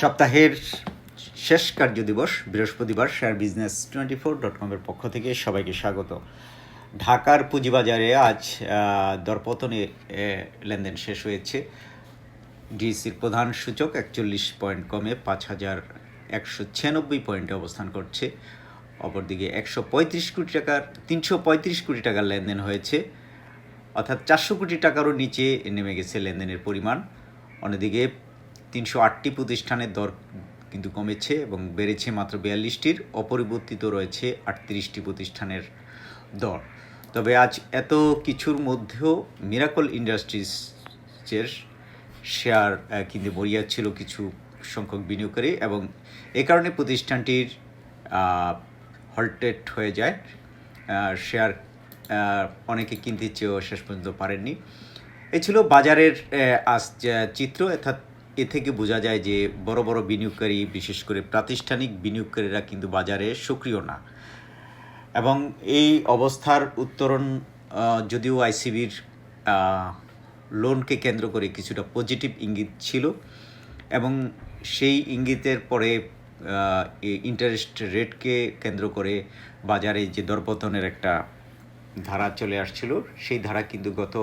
সপ্তাহের শেষ কার্য দিবস বৃহস্পতিবার share business twenty four dot কমের পক্ষ থেকে সবাইকে স্বাগত। ঢাকার পুঁজিবাজারে আজ দরপতনে লেনদেন শেষ হয়েছে। ডিসির প্রধান সূচক একচল্লিশ পয়েন্ট কমে পাঁচ হাজার একশো ছিয়ানব্বই পয়েন্টে অবস্থান করছে। অপরদিকে একশো পঁয়ত্রিশ কোটি টাকার, তিনশো পঁয়ত্রিশ কোটি টাকার লেনদেন হয়েছে। অর্থাৎ চারশো কোটি টাকারও নিচে নেমে গেছে লেনদেনের পরিমাণ। অন্যদিকে তিনশো আটটি প্রতিষ্ঠানের দর কিন্তু কমেছে এবং বেড়েছে মাত্র বিয়াল্লিশটির, অপরিবর্তিত রয়েছে আটত্রিশটি প্রতিষ্ঠানের দর। তবে আজ এত কিছুর মধ্যেও মিরাকল ইন্ডাস্ট্রিজের শেয়ার কিন্তু বরিয়া ছিল কিছু সংখ্যক বিনিয়োগকারী এবং এ কারণে প্রতিষ্ঠানটির হল্টেড হয়ে যায়। শেয়ার অনেকে কিনতে চেয়েও শেষ পর্যন্ত পারেননি। এ ছিল বাজারের আজ চিত্র। অর্থাৎ এ থেকে বোঝা যায় যে বড় বড় বিনিয়োগকারী, বিশেষ করে প্রাতিষ্ঠানিক বিনিয়োগকারীরা কিন্তু বাজারে সক্রিয় না। এবং এই অবস্থার উত্তরণ যদিও আইসিবির লোনকে কেন্দ্র করে কিছুটা পজিটিভ ইঙ্গিত ছিল এবং সেই ইঙ্গিতের পরে ইন্টারেস্ট রেটকে কেন্দ্র করে বাজারে যে দরপতনের একটা ধারা চলে আসছিল, সেই ধারা কিন্তু গত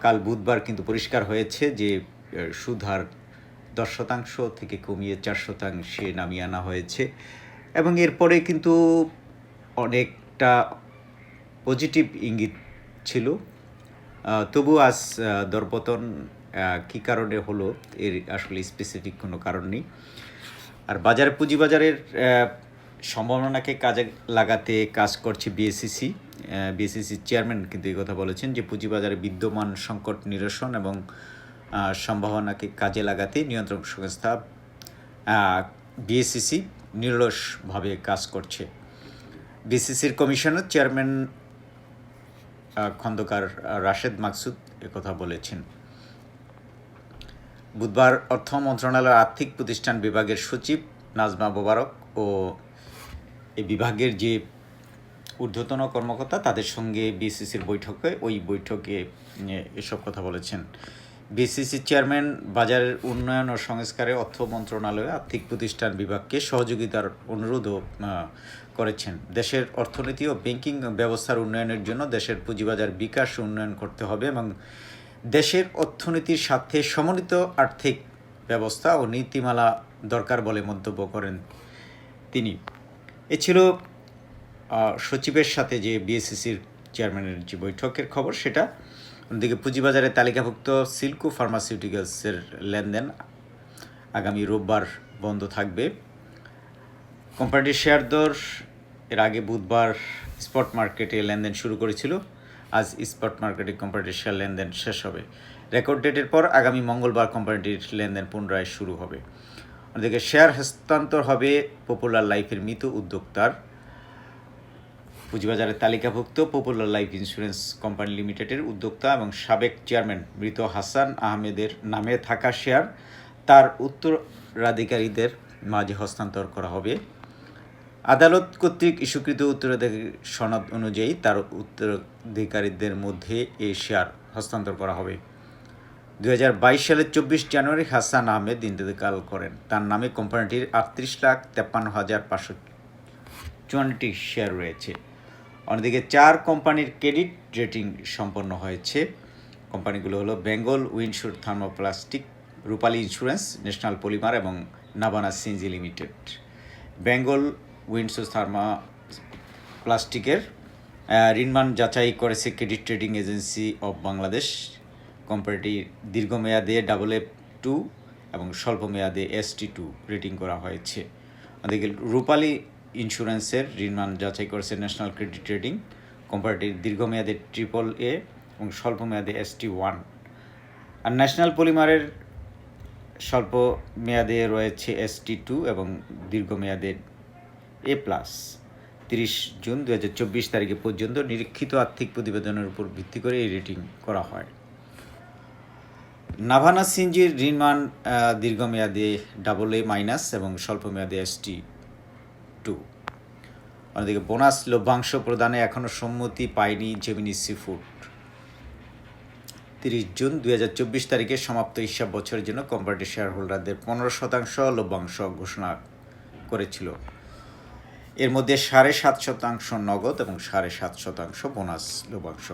কাল বুধবার কিন্তু পরিষ্কার হয়েছে যে সুদহার দশ শতাংশ থেকে কমিয়ে চার শতাংশে নামিয়ে আনা হয়েছে। এবং এরপরে কিন্তু অনেকটা পজিটিভ ইঙ্গিত ছিল। তবু আজ দরপতন কী কারণে হলো এর আসলে স্পেসিফিক কোনো কারণ নেই। আর বাজার, পুঁজিবাজারের সম্ভাবনাকে কাজে লাগাতে কাজ করছে বিএসসিসি বিএসসিসি চেয়ারম্যান কিন্তু এই কথা বলেছেন যে, পুঁজিবাজারে বিদ্যমান সংকট নিরসন এবং সম্ভাবনাকে কাজে লাগাতে নিয়ন্ত্রক সংস্থা বিএসসিসি নিরলসভাবে কাজ করছে। বিসিসির কমিশনার চেয়ারম্যান খন্দকার রাশেদ মাকসুদ কথা বলেছেন। বুধবার অর্থ মন্ত্রণালয়ের আর্থিক প্রতিষ্ঠান বিভাগের সচিব নাজমা মোবারক ও এই বিভাগের যে ঊর্ধ্বতন কর্মকর্তা তাদের সঙ্গে বিসিসির বৈঠকে, ওই বৈঠকে এসব কথা বলেছেন। বিসিসি চেয়ারম্যান বাজারের উন্নয়ন ও সংস্কারে অর্থ মন্ত্রণালয়ে আর্থিক প্রতিষ্ঠান বিভাগকে সহযোগিতার অনুরোধও করেছেন। দেশের অর্থনীতি ও ব্যাংকিং ব্যবস্থার উন্নয়নের জন্য দেশের পুঁজিবাজার বিকাশ উন্নয়ন করতে হবে এবং দেশের অর্থনীতির সাথে সমন্বিত আর্থিক ব্যবস্থা ও নীতিমালা দরকার বলে মন্তব্য করেন তিনি। এ ছিল সচিবের সাথে যে বিএসসিসির চেয়ারম্যানের যে বৈঠকের খবর, সেটা অন্যদিকে পুঁজিবাজারে তালিকাভুক্ত সিল্কো ফার্মাসিউটিক্যালসের লেনদেন আগামী রোববার বন্ধ থাকবে। কোম্পানিটির শেয়ার দর এর আগে বুধবার স্পট মার্কেটে লেনদেন শুরু করেছিল। আজ স্পট মার্কেটে কোম্পানিটির শেয়ার লেনদেন শেষ হবে। রেকর্ড ডেটের পর আগামী মঙ্গলবার কোম্পানিটির লেনদেন পুনরায় শুরু হবে। অন্যদিকে শেয়ার হস্তান্তর হবে পপুলার লাইফের মৃত উদ্যোক্তার। পুঁজিবাজারের তালিকাভুক্ত পপুলার লাইফ ইন্স্যুরেন্স কোম্পানি লিমিটেডের উদ্যোক্তা এবং সাবেক চেয়ারম্যান মৃত হাসান আহমেদের নামে থাকা শেয়ার, তার উত্তরাধিকারীদের মাঝে হস্তান্তর করা হবে। আদালত কর্তৃক ইস্যুকৃত উত্তরাধিকারী সনদ অনুযায়ী তার উত্তরাধিকারীদের মধ্যে এই শেয়ার হস্তান্তর করা হবে। দু হাজার বাইশ সালের চব্বিশ জানুয়ারি হাসান আহমেদ ইন্তেকাল করেন। তার নামে কোম্পানিটির আটত্রিশ লাখ তেপ্পান্ন হাজার পাঁচশো চুয়ান্নটি শেয়ার রয়েছে। অন্যদিকে চার কোম্পানির ক্রেডিট রেটিং সম্পন্ন হয়েছে। কোম্পানিগুলো হলো Bengal Windsor thermoplastic, Rupali insurance, national polymer এবং Nabana Sinji limited. Bengal Windsor thermo প্লাস্টিকের ঋণমান যাচাই করেছে Credit Rating Agency of Bangladesh. কোম্পানিটি দীর্ঘমেয়াদে ডাবল এফ টু এবং স্বল্প মেয়াদে এস টি টু রেটিং করা হয়েছে। ওদিকে রূপালী ইন্স্যুরেন্সের ঋণমান যাচাই করেছে ন্যাশনাল ক্রেডিট রেটিং কোম্পানিটির দীর্ঘমেয়াদে ট্রিপল এ এবং স্বল্প মেয়াদে এস টি ওয়ান আর ন্যাশনাল পলিমারের স্বল্প মেয়াদে রয়েছে এস টি টু এবং দীর্ঘমেয়াদে এ প্লাস তিরিশ জুন দু হাজার চব্বিশ তারিখে পর্যন্ত নিরীক্ষিত আর্থিক প্রতিবেদনের উপর ভিত্তি করে এই রেটিং করা হয়। নাভানা সিনজির ঋণমান দীর্ঘমেয়াদে ডাবল এ মাইনাস এবং স্বল্প মেয়াদে এস টি টু অন্যদিকে বোনাস লভ্যাংশ প্রদানে এখনও সম্মতি পায়নি জেমিনি সি ফুড তিরিশ জুন দুই হাজার চব্বিশ তারিখে সমাপ্ত হিসাব বছরের জন্য কোম্পানিটির শেয়ার হোল্ডারদের পনেরো শতাংশ লভ্যাংশ ঘোষণা করেছিল। এর মধ্যে সাড়ে সাত শতাংশ নগদ এবং সাড়ে সাত শতাংশ বোনাস লভ্যাংশ।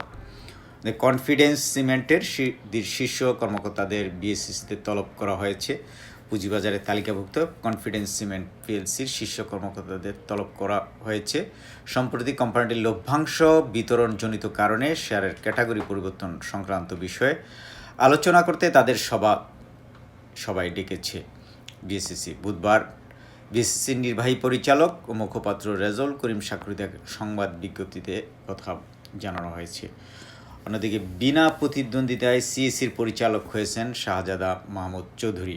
কনফিডেন্স সিমেন্টের শী- শীর্ষ কর্মকর্তাদের বিএসসিসিতে তলব করা হয়েছে। পুঁজিবাজারে তালিকাভুক্ত কনফিডেন্স সিমেন্ট পিএলসির শীর্ষ কর্মকর্তাদের তলব করা হয়েছে। সম্প্রতি কোম্পানিটির লভ্যাংশ বিতরণজনিত কারণে শেয়ারের ক্যাটাগরি পরিবর্তন সংক্রান্ত বিষয়ে আলোচনা করতে তাদের সভা সবাই ডেকেছে বিএসসিসি বুধবার বিএসসিসির নির্বাহী পরিচালক ও মুখপাত্র রেজল করিম সাকরিতে সংবাদ বিজ্ঞপ্তিতে কথা জানানো হয়েছে। অন্যদিকে বিনা প্রতিদ্বন্দ্বিতায় সিএসির পরিচালক হয়েছেন শাহজাদা মাহমুদ চৌধুরী।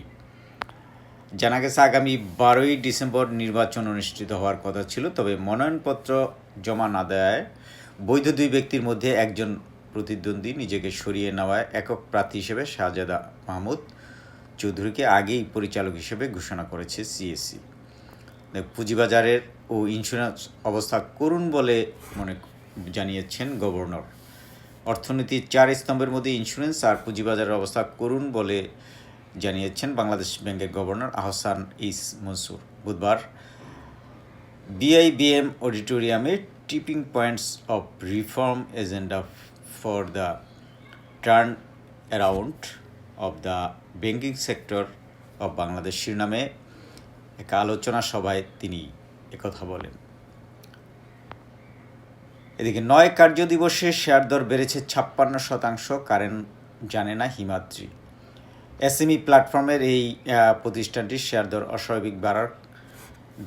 জানা গেছে আগামী বারোই ডিসেম্বর নির্বাচন অনুষ্ঠিত হওয়ার কথা ছিল, তবে মনোনয়নপত্র জমা না দেয় বৈধ দুই ব্যক্তির মধ্যে একজন প্রতিদ্বন্দ্বী নিজেকে সরিয়ে নেওয়ায় একক প্রার্থী হিসেবে শাহজাদা মাহমুদ চৌধুরীকে আগেই পরিচালক হিসেবে ঘোষণা করেছে সিএসসি। পুঁজিবাজারের ও ইন্স্যুরেন্স অবস্থা করুন বলে মনে জানিয়েছেন গভর্নর। অর্থনীতির চার স্তম্ভের মধ্যে ইন্স্যুরেন্স আর পুঁজিবাজারের অবস্থা করুন বলে জানিয়েছেন বাংলাদেশ ব্যাংকের গভর্নর আহসান ইস মনসুর। বুধবার বিআইবিএম অডিটোরিয়ামে tipping points of reform agenda for the turn around of the banking sector of Bangladesh শিরোনামে এক আলোচনা সভায় তিনি একথা বলেন। এদিকে নয় কার্য দিবসে শেয়ার দর বেড়েছে ছাপ্পান্ন শতাংশ, কারেন্ট জানে না হিমাদ্রি। এসএমই প্ল্যাটফর্মের এই প্রতিষ্ঠানটির শেয়ার দর অস্বাভাবিক বাড়ার,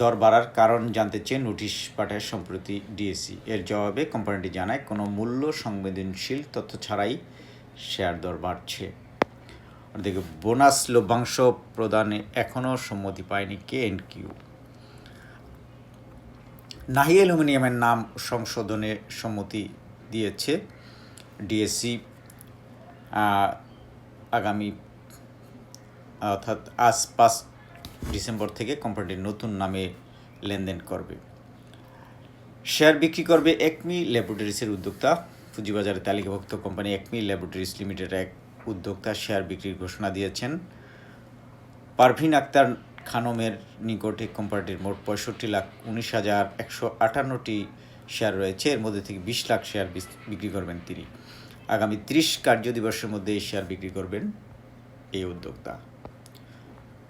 দর বাড়ার কারণ জানতে চেয়ে নোটিশ পাঠায় সম্প্রতি ডিএসসি এর জবাবে কোম্পানিটি জানায়, কোনো মূল্য সংবেদনশীল তথ্য ছাড়াই শেয়ার দর বাড়ছে। অন্যদিকে বোনাস লভ্যাংশ প্রদানে এখনও সম্মতি পায়নি কে এন্ড কিউ নাহি অ্যালুমিনিয়ামের নাম সংশোধনে সম্মতি দিয়েছে ডিএসসি আগামী অর্থাৎ আজ পাঁচ ডিসেম্বর থেকে কোম্পানিটির নতুন নামে লেনদেন করবে। শেয়ার বিক্রি করবে একমি ল্যাবরেটরিজের উদ্যোক্তা। পুঁজিবাজারে তালিকাভুক্ত কোম্পানি একমি ল্যাবরেটরিজ লিমিটেড এক উদ্যোক্তা শেয়ার বিক্রির ঘোষণা দিয়েছেন। পারভিন আক্তার খানমের নিকটে কোম্পানিটির মোট পঁয়ষট্টি লাখ উনিশ হাজার একশো আটান্নটি শেয়ার রয়েছে। এর মধ্যে থেকে বিশ লাখ শেয়ার বিক্রি করবেন তিনি। আগামী ত্রিশ কার্য দিবসের মধ্যে এই শেয়ার বিক্রি করবেন এই উদ্যোক্তা।